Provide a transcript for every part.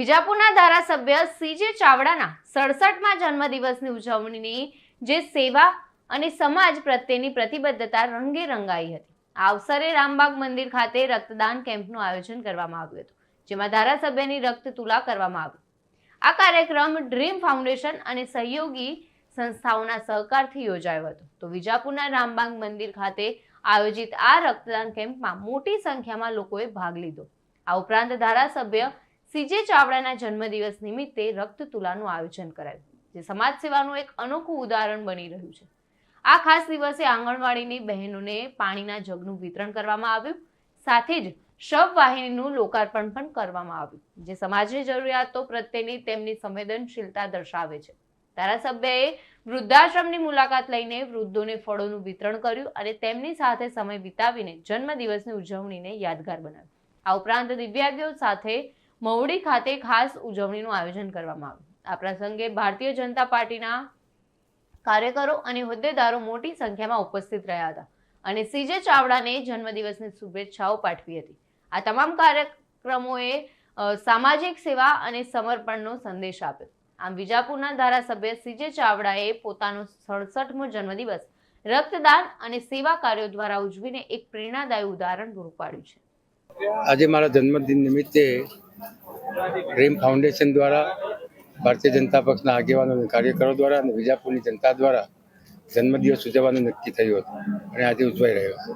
વિજાપુરના ધારાસભ્ય સીજે ચાવડાના સડસઠમાં જન્મદિવસની ઉજવણીની જે સેવા અને સમાજ પ્રત્યેની પ્રતિબદ્ધતા રંગે રંગાઈ હતી. આ અવસરે રામબાગ મંદિર ખાતે રક્તદાન કેમ્પનું આયોજન કરવામાં આવ્યું હતું, જેમાં ધારાસભ્યની રક્ત તુલા કરવામાં આવી. આ કાર્યક્રમ ડ્રીમ ફાઉન્ડેશન અને સહયોગી સંસ્થાઓના સહકારથી યોજાયો હતો. તો વિજાપુરના રામબાગ મંદિર ખાતે આયોજિત આ રક્તદાન કેમ્પમાં મોટી સંખ્યામાં લોકોએ ભાગ લીધો. આ ઉપરાંત ધારાસભ્ય સીજે ચાવડાના જન્મદિવસ નિમિત્તે રક્ત તુલાનું આયોજન કરાયું, જે સમાજ સેવાનું એક અનોખું ઉદાહરણ બની રહ્યું છે. આ ખાસ દિવસે આંગણવાડીની બહેનોને પાણીના જગનું વિતરણ કરવામાં આવ્યું, સાથે જ શવ વાહિનીનું લોકાર્પણ પણ કરવામાં આવ્યું, જે સમાજની જરૂરિયાતો પ્રત્યેની તેમની સંવેદનશીલતા દર્શાવે છે. ધારાસભ્યએ વૃદ્ધાશ્રમની મુલાકાત લઈને વૃદ્ધોને ફળોનું વિતરણ કર્યું અને તેમની સાથે સમય વિતાવીને જન્મદિવસની ઉજવણીને યાદગાર બનાવી આ ઉપરાંત દિવ્યાંગો સાથે મવડી ખાતે ખાસ ઉજવણીનું આયોજન કરવામાં આવ્યું. આ પ્રસંગે ભારતીય જનતા પાર્ટીના કાર્યકરો અને હોદ્દેદારો મોટી સંખ્યામાં ઉપસ્થિત રહ્યા હતા અને સીજે ચાવડાને જન્મદિવસની શુભેચ્છાઓ પાઠવી હતી. આ તમામ કાર્યક્રમોએ સામાજિક સેવા અને સમર્પણનો સંદેશ આપ્યો. આમ વિજાપુરના ધારાસભ્ય સીજે ચાવડાએ પોતાનો સડસઠમો જન્મદિવસ રક્તદાન અને સેવા કાર્યો દ્વારા ઉજવીને એક પ્રેરણાદાયી ઉદાહરણ પૂરું પાડ્યું છે. આજે મારા જન્મદિન નિમિત્તે ડ્રીમ ફાઉન્ડેશન દ્વારા, ભારતીય જનતા પક્ષના આગેવાનો અને કાર્યકરો દ્વારા અને વિજાપુરની જનતા દ્વારા જન્મદિવસ ઉજવવાનું નક્કી થયું હતું અને આજે ઉજવાઈ રહ્યો છે.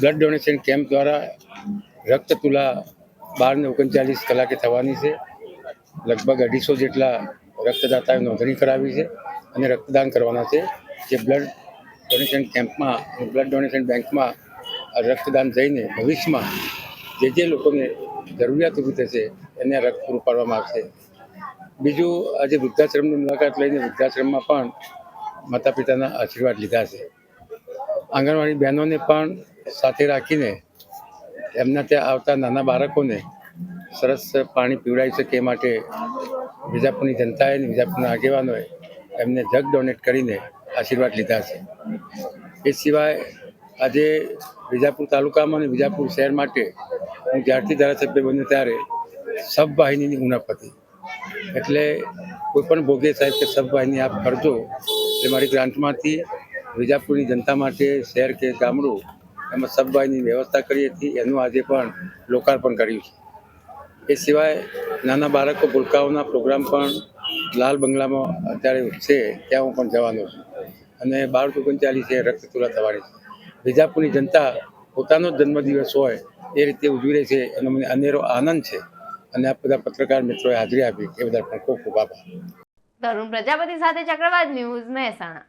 બ્લડ ડોનેશન કેમ્પ દ્વારા રક્ત તુલા બાર ને ઓગણચાલીસ કલાકે થવાની છે. લગભગ અઢીસો જેટલા રક્તદાતાએ નોંધણી કરાવી છે અને રક્તદાન કરવાના છે. જે બ્લડ ડોનેશન કેમ્પમાં, બ્લડ ડોનેશન બેંકમાં રક્તદાન જઈને ભવિષ્યમાં જે જે લોકોને જરૂરિયાત ઊભી થશે, એને રક્ત પૂરું પાડવામાં આવશે. બીજું, આજે વૃદ્ધાશ્રમની મુલાકાત લઈને વૃદ્ધાશ્રમમાં પણ માતા પિતાના આશીર્વાદ લીધા છે. આંગણવાડી બહેનોને પણ સાથે રાખીને એમના ત્યાં આવતા નાના બાળકોને સરસ પાણી પીવડાવી શકે એ માટે વિજાપુરની જનતાએ અને વિજાપુરના આગેવાનોએ એમને જગ ડોનેટ કરીને આશીર્વાદ લીધા છે. એ સિવાય આજે વિજાપુર તાલુકામાં અને વિજાપુર શહેર માટે હું જ્યારથી ધારાસભ્ય બન્યો ત્યારે સબ વાહિનીની ઉણપ હતી એટલે કોઈ પણ ભોગે સાહેબ કે સબ વાહિની આપ કરજો એટલે મારી ગ્રાન્ટમાંથી વિજાપુરની જનતા માટે શહેર કે ગામડું એમાં સબ વાહિની વ્યવસ્થા કરી હતી, એનું આજે પણ લોકાર્પણ કર્યું છે. એ સિવાય નાના બાળકો ભૂલકાઓના પ્રોગ્રામ પણ લાલ બંગલામાં અત્યારે છે, ત્યાં હું પણ જવાનો છું. અને બાર ઓગણચાલીસે રક્ત તુલા થવાની છે. વિજાપુરની જનતા પોતાનો જન્મદિવસ હોય એ રીતે ઉજવી રહી છે. એનો મને અનેરો આનંદ છે. અને આ બધા પત્રકાર મિત્રોએ હાજરી આપી. એ બધા પણ ખૂબ ખૂબ આભાર. તરુણ પ્રજાપતિ સાથે ચક્રવાત ન્યૂઝ મહેસાણા.